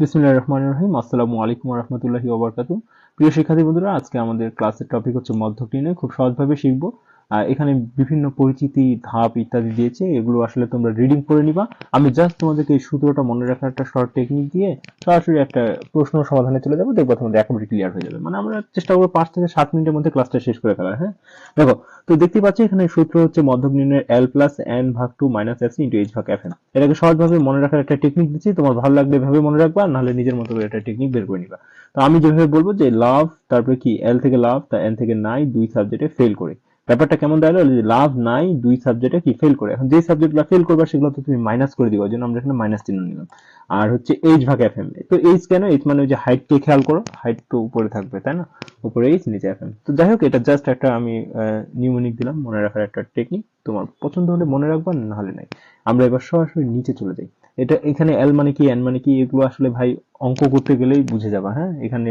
বিসমিল্লাহির রহমান রহিম আসসালামু আলাইকুম রহমতুল্লাহি ওবরকাতু প্রিয় শিক্ষার্থী বন্ধুরা, আজকে আমাদের ক্লাসের টপিক হচ্ছে মধ্যক নির্ণয়। খুব সহজভাবে শিখব। এখানে বিভিন্ন পরিচিতি, ধাপ ইত্যাদি দিয়েছে, এগুলো আসলে তোমরা রিডিং করে নিবা। আমি জাস্ট তোমাদেরকে এই সূত্রটা মনে রাখার একটা শর্ট টেকনিক দিয়ে সরাসরি একটা প্রশ্ন সমাধানে চলে যাব, দেখব তোমাদের একেবারে ক্লিয়ার হয়ে যাবে। মানে আমরা চেষ্টা করব পাঁচ থেকে সাত মিনিটের মধ্যে ক্লাসটা শেষ করে ফেলার হ্যাঁ? দেখো, তো দেখতে পাচ্ছি এখানে সূত্র হচ্ছে মধ্যক নির্ণয়ের এল প্লাস এন ভাগ two minus F into H ভাগ এফ এন এটাকে সহজভাবে মনে রাখার একটা টেকনিক দিচ্ছি। তোমার ভালো লাগবে এভাবে মনে রাখবা নাহলে নিজের মতো করে একটা টেকনিক বের করে নিবা। তো আমি যেভাবে বলব যে লাভ তারপরে কি এল থেকে লাভ তা এন থেকে নাই দুই সাবজেক্টে ফেল করে। ব্যাপারটা কেমন দাঁড়াল? লাভ নাই, দুই সাবজেক্টে কি ফেল করে? এখন যে সাবজেক্টগুলো ফেল করবে, সেগুলো তো তুমি মাইনাস করে দিবা জন্য আমরা এখানে মাইনাস চিহ্ন নিলাম। আর হচ্ছে এইচ ভাগ এফ এম তো এইচ কেন? এইচ মানে ওই যে হাইটকে খেয়াল করো হাইট তো উপরে থাকবে, তাই না? উপরে এইচ নিচে এফ এম তো যাই হোক, এটা জাস্ট একটা আমি নিউমনিক দিলাম, মনে রাখার একটা টেকনিক তোমার পছন্দ হলে মনে রাখবা, না হলে নাই। আমরা এবার সরাসরি নিচে চলে যাই। এটা এখানে এল মানে কি এন মানে কি, এগুলো আসলে ভাই অঙ্ক করতে গেলেই বুঝে যাবা হ্যাঁ? এখানে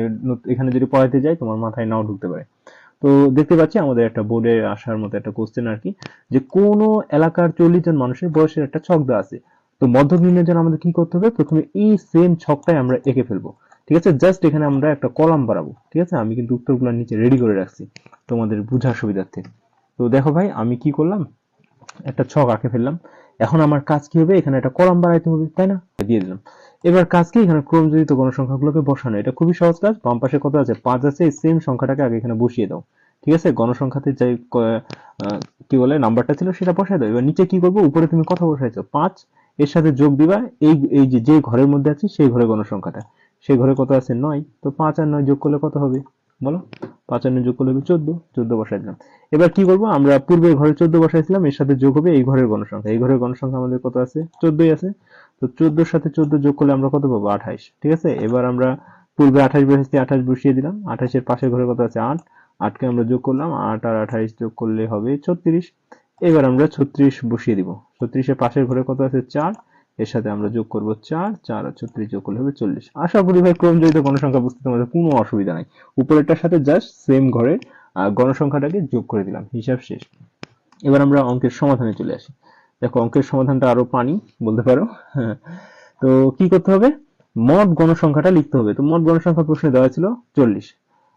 এখানে যদি পড়াইতে যাই, তোমার মাথায় নাও ঢুকতে পারে। তো দেখতে পাচ্ছি আমাদের একটা বোর্ডে আসার মতো একটা কোশ্চেন আর কি যে কোন এলাকার চল্লিশ জন মানুষের বয়সের একটা ছক দেওয়া আছে। তো মধ্যক নির্ণয়ের জন্য আমাদের কি করতে হবে? প্রথমে এই সেম ছকটাই আমরা এঁকে ফেলব। ঠিক আছে? জাস্ট এখানে আমরা একটা কলাম বাড়াবো। ঠিক আছে? আমি কিন্তু উত্তরগুলো নিচে রেডি করে রাখছি তোমাদের বোঝার সুবিধার্থে। তো দেখো ভাই, আমি কি করলাম? একটা ছক আঁকে ফেললাম। এখন আমার কাজ কি হবে? এখানে একটা কলাম বাড়াইতে হবে, তাই না? দিয়ে দিলাম। এবার কাজ কি? এখানে ক্রমজড়িত গণসংখ্যাগুলোকে বসানো। এটা খুবই সহজ কাজ। বাম পাশে কত আছে? পাঁচ আছে, এই সেম সংখ্যাটাকে আগে এখানে বসিয়ে দাও। ঠিক আছে? গণসংখ্যাতে যে, কি বলে, নাম্বারটা ছিল সেটা বসাই দাও। এবার নিচে কি করব? উপরে তুমি কথা বসাইছো। পাঁচ, এর সাথে যোগ দিবা। এই এই যে যে ঘরের মধ্যে আছে, সেই ঘরের গণসংখ্যাটা। সেই ঘরে কত আছে? নয়। তো পাঁচ আর নয় যোগ করলে কত হবে? বলো? পাঁচ আর নয় যোগ করলে হবে চোদ্দ চোদ্দ বসাই দিলাম। এবার কি করব? আমরা পূর্বে ঘরে চোদ্দ বসাইছিলাম, এর সাথে যোগ হবে এই ঘরের গণসংখ্যা এই ঘরের গণসংখ্যা আমাদের কত আছে? চোদ্দই আছে। তো চোদ্দোর সাথে চোদ্দ যোগ করলে আমরা কত পাবো? আঠাইশ। ঠিক আছে? এবার আমরা পূর্বে আঠাশ বসেছি আঠাশ বসিয়ে দিলাম। আঠাশের পাশের ঘরে কত আছে? আট। আটকে আমরা যোগ করলাম। আট আর আঠাইশ যোগ করলে হবে ছত্রিশ। এবার আমরা ছত্রিশ বসিয়ে দিব। ছত্রিশের পাশের ঘরে কত আছে? চার। এর সাথে আমরা যোগ করব চার চার আর ছত্রিশ যোগ করলে হবে চল্লিশ। আশা করি ভাই ক্রমজড়িত গণসংখ্যা বুঝতে তোমাদের কোনো অসুবিধা নাই। উপরেরটার সাথে জাস্ট সেম ঘরে গণসংখ্যাটাকে যোগ করে দিলাম, হিসাব শেষ। এবার আমরা অঙ্কের সমাধানে চলে আসি। দেখো, অঙ্কের সমাধানটা আরও পানি বলতে পারো। তো কি করতে হবে? মোট গণসংখ্যাটা লিখতে হবে। তো মোট গণসংখ্যা প্রশ্নে দেওয়া ছিল চল্লিশ।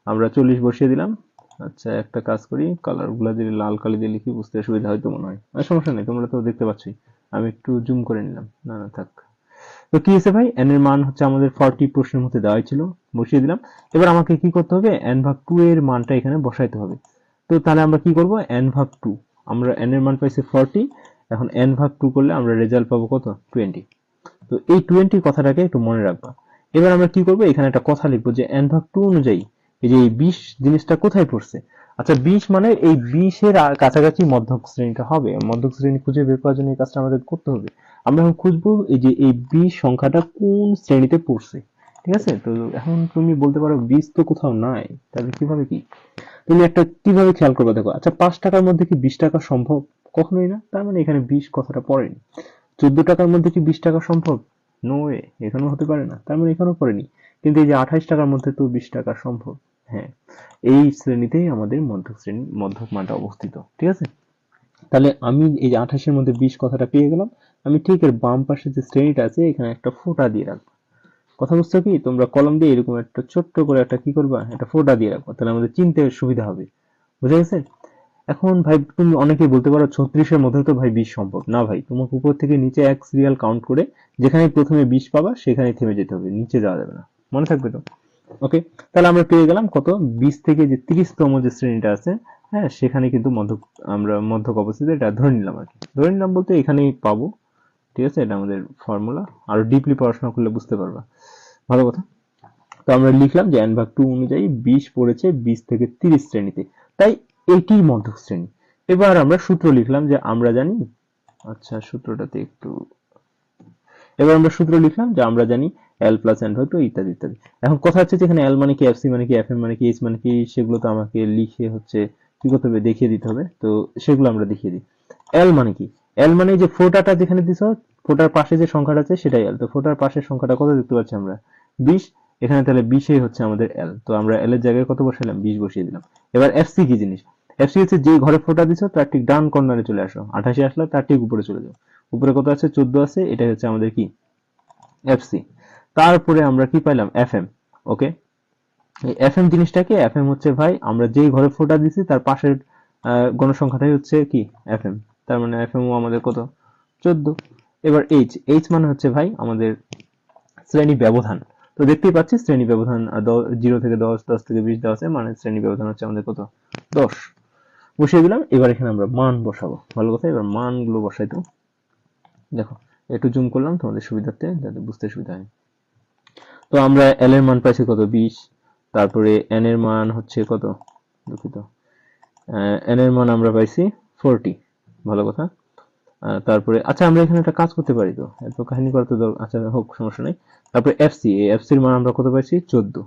আমরা চল্লিশ বসিয়ে দিলাম। আচ্ছা একটা কাজ করি কালারগুলা যদি লাল কালি দিয়ে লিখি, বুঝতে সুবিধা হয়তো মনে হয়। সমস্যা নেই, তোমরা তো দেখতে পাচ্ছই। আমি একটু জুম করে নিলাম। না না, থাক। তো কি হয়েছে ভাই? এন এর মান হচ্ছে আমাদের ফর্টি প্রশ্নের মধ্যে দেওয়াই ছিল, বসিয়ে দিলাম। এবার আমাকে কি করতে হবে? এন ভাগ টু এর মানটা এখানে বসাইতে হবে। তো তাহলে আমরা কি করব? এন ভাগ টু আমরা এন এর মান পাইছি ফর্টি এখন এন ভাগ টু করলে আমরা রেজাল্ট পাবো কত? টোয়েন্টি তো এই টোয়েন্টি কথাটাকে একটু মনে রাখবা। এবার আমরা কি করব? এখানে একটা কথা লিখব যে এন ভাগ টু অনুযায়ী এই যে এই বিশ জিনিসটা কোথায় পড়ছে? আচ্ছা বিশ মানে এই বিশের কাছাকাছি মধ্যক শ্রেণীটা হবে। মধ্যক শ্রেণি খুঁজে বের করার জন্য এই কাজটা আমাদের করতে হবে। আমরা এখন খুঁজবো এই যে এই বিশ সংখ্যাটা কোন শ্রেণীতে পড়ছে। ঠিক আছে? তো এখন তুমি বলতে পারো বিশ তো কোথাও নাই। তাহলে কীভাবে কি? তুমি একটা কীভাবে খেয়াল করবে দেখো আচ্ছা পাঁচ টাকার মধ্যে কি বিশ টাকা সম্ভব? কখনোই না। তার মানে এখানে বিশ কথাটা পড়েনি। চোদ্দ টাকার মধ্যে কি বিশ টাকা সম্ভব? নো ওয়ে এখানেও হতে পারে না। তার মানে এখানেও পড়েনি। কিন্তু এই যে আঠাইশ টাকার মধ্যে তো বিশ টাকা সম্ভব। হ্যাঁ এই শ্রেণীতেই আমাদের মধ্যক শ্রেণি, মধ্যক মানটা অবস্থিত, ঠিক আছে? তাহলে আমি এই আঠাশের মধ্যে বিশ কথাটা পেয়ে গেলাম। আমি ঠিক এর বাম পাশে যে শ্রেণীটা আছে, এখানে একটা ফোঁটা দিয়ে রাখব। কথা বুঝছ কি? তোমরা কলম দিয়ে এরকম একটা ছোট্ট করে একটা কি করবা? একটা ফোঁটা দিয়ে রাখব, তাহলে আমাদের চিনতে সুবিধা হবে। বুঝা গেছে? এখন ভাই, তুমি অনেকেই বলতে পারো ছত্রিশের মধ্যে তো ভাই বিশ সম্ভব। না ভাই, তোমাকে উপর থেকে নিচে এক সিরিয়াল কাউন্ট করে যেখানে প্রথমে বিশ পাবা সেখানে থেমে যেতে হবে, নিচে যাওয়া যাবে না। মনে থাকবে তো? ওকে তাহলে আমরা পেয়ে গেলাম কত? বিশ থেকে যে তিরিশতম যে শ্রেণীটা আছে হ্যাঁ সেখানে কিন্তু মধ্যক, আমরা মধ্যক অবস্থিতে, এটা ধরে নিলাম আর কি। ধরে নিলাম বলতে এখানেই পাবো, ঠিক আছে? এটা আমাদের ফর্মুলা আরও ডিপলি পড়াশোনা করলে বুঝতে পারবা। ভালো কথা। তো আমরা লিখলাম যে এন ভাগ টু অনুযায়ী বিশ পড়েছে বিশ থেকে তিরিশ শ্রেণীতে। তাই এটি মধ্যক শ্রেণি। এবার আমরা সূত্র লিখলাম যে আমরা জানি আচ্ছা সূত্রটাতে একটু এবার আমরা সূত্র লিখলাম যে আমরা জানি এল প্লাস এন হয়তো ইত্যাদি ইত্যাদি। এখন কথা হচ্ছে যে এখানে এল মানে কি এফসি মানে কি এফ এম মানে কি এইচ মানে কি, সেগুলো তো আমাকে লিখে হচ্ছে কি করতে হবে, দেখিয়ে দিতে হবে। তো সেগুলো আমরা দেখিয়ে দিই। এল মানে কি? এল মানে যে ফোটাটা যেখানে দিছ, ফোটার পাশে যে সংখ্যাটা আছে সেটাই এল তো ফোটার পাশের সংখ্যাটা কত দেখতে পাচ্ছি আমরা? বিশ। এখানে তাহলে বিশেই হচ্ছে আমাদের এল তো আমরা এল এর জায়গায় কত বসাইলাম? বিশ বসিয়ে দিলাম। এবার এফ সি কি জিনিস? এফ সি হচ্ছে যে ঘরে ফোটা দিছ, তার ঠিক ডান কর্নারে চলে আসো। আঠাশে আসলে তার ঠিক উপরে চলে যাও। উপরে কত আছে? চোদ্দ আছে। এটাই হচ্ছে আমাদের কি? এফসি তারপরে আমরা কি পাইলাম? F M okay F M জিনিসটাকে এফ এম হচ্ছে ভাই, আমরা যেই ঘরে ফোটা দিছি, তার পাশের গণসংখ্যাটাই হচ্ছে কি? এফ এম তার মানে এফ এম আমাদের কত? চোদ্দ। এবার এইচ এইচ মানে হচ্ছে ভাই আমাদের শ্রেণি ব্যবধান। তো দেখতেই পাচ্ছি শ্রেণি ব্যবধান জিরো থেকে দশ দশ থেকে বিশ আছে মানে শ্রেণি ব্যবধান হচ্ছে আমাদের কত? দশ। বসিয়ে দিলাম, এবার এখানে আমরা মান বসাবো। ভালো কথা, এবার মানগুলো বসাই তো। দেখো, একটু জুম করলাম, তোমাদের সুবিধার্থে, যাতে বুঝতে সুবিধা হয়। তো আমরা এল এর মান পাইছি কত? বিশ। তারপরে এন এর মান হচ্ছে কত? দুঃখিত। এন এর মান আমরা পাইছি ফোরটি ভালো কথা। তারপরে আচ্ছা আমরা এখানে একটা কাজ করতে পারি তো? এত কাহিনী করা তো দর- আচ্ছা হোক, সমস্যা নেই। তারপরে এফ এফসি এই এফসির মান আমরা কত পাইছি? চোদ্দ।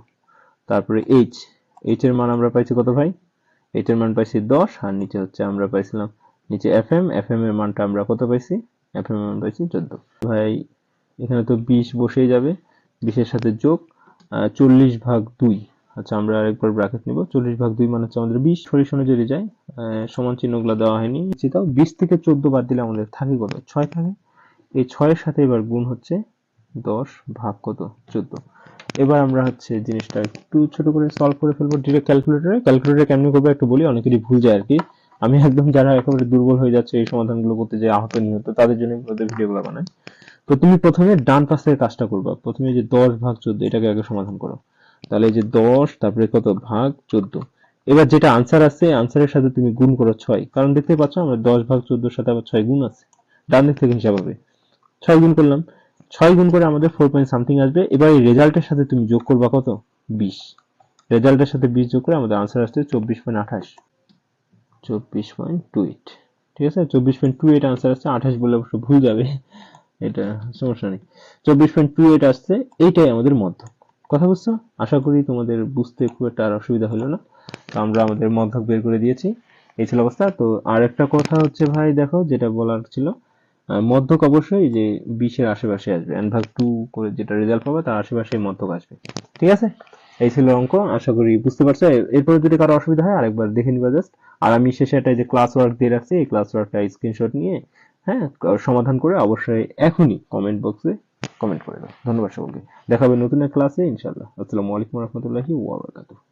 তারপরে এইচ এইচ এর মান আমরা পাইছি কত ভাই? এইচ এর মান পাইছি দশ, আর নিচে হচ্ছে আমরা পাইছিলাম নিচে এফ এম এফ এম এর মানটা আমরা কত পাইছি? এফ এম এর মান চোদ্দ। ভাই, এখানে তো বিশ বসেই যাবে। বিশের সাথে যোগ চল্লিশ ভাগ দুই। আচ্ছা আমরা আরেকবার ব্র্যাকেট নিব। চল্লিশ ভাগ দুই মানে হচ্ছে আমাদের বিশ। সরিষণে যদি যায় সমান চিহ্নগুলো দেওয়া হয়নি। তাও বিশ থেকে চোদ্দ বাদ দিলে আমাদের থাকে কত? ছয় থাকে। এই ছয়ের সাথে এবার গুণ হচ্ছে দশ ভাগ কত? চোদ্দ। এবার আমরা হচ্ছে জিনিসটা একটু ছোট করে সলভ করে ফেলব। ডিরেক্ট ক্যালকুলেটরে ক্যালকুলেটরে কেমনি করব একটু বলি, অনেকেরই ভুল যায় আর কি। আমি একদম যারা একেবারে দুর্বল হয়ে যাচ্ছে এই সমাধানগুলো করতে যে আহত নিহত, তাদের জন্য ভিডিওগুলো বানাই। তো তুমি প্রথমে ডান পাশের কাজটা করবা। প্রথমে যে দশ ভাগ চোদ্দ, এটাকে আগে সমাধান করো। তাহলে যে দশ, তারপরে কত? ভাগ চোদ্দ। এবার যেটা আনসার আছে আনসারের সাথে তুমি গুণ করো ছয়। কারণ দেখতে পাচ্ছ, আমরা দশ ভাগ চোদ্দোর সাথে আবার ছয় গুণ আছে। ডান দিক থেকে হিসাব হবে। ছয় গুণ করলাম। ছয় গুণ করে আমাদের ফোর পয়েন্ট সামথিং আসবে। এবার এই রেজাল্টের সাথে তুমি যোগ করবা কত? বিশ। রেজাল্টের সাথে বিশ যোগ করে আমাদের আনসার আসছে চব্বিশ পয়েন্ট আঠাশ। চব্বিশ পয়েন্ট টু এইট ঠিক আছে? চব্বিশ পয়েন্ট টু এইট আনসার আসছে, আঠাশ বলে অবশ্য ভুল যাবে। এটা সমস্যা নেই। চব্বিশ পয়েন্ট টু এইট আসছে, এইটাই আমাদের মধ্যক। কথা বুঝছ আশা করি তোমাদের বুঝতে খুব একটা আর অসুবিধা হলো না। তো আমরা আমাদের মধ্যক বের করে দিয়েছি। এই ছিল অবস্থা। তো আর একটা কথা হচ্ছে ভাই, দেখো, যেটা বলার ছিল মধ্যক অবশ্যই যে বিশের আশেপাশে আসবে। এন ভাগ টু করে যেটা রেজাল্ট পাবে, তার আশেপাশে মধ্যক আসবে। ঠিক আছে? এই ছিল অঙ্ক, আশা করি বুঝতে পারছ। এরপরে যদি কারও অসুবিধা হয়, আরেকবার দেখে নিবা জাস্ট আর আমি শেষে একটা যে ক্লাস ওয়ার্ক দিয়ে রাখছি, এই ক্লাস ওয়ার্কটা স্ক্রিনশট নিয়ে হ্যাঁ সমাধান করে অবশ্যই এখনই কমেন্ট বক্সে কমেন্ট করে দাও। ধন্যবাদ সকলকে। দেখাবে নতুন এক ক্লাসে ইনশাল্লাহ আসসালামু আলাইকুম রহমতুল্লাহি ওয়া বারাকাতুহু।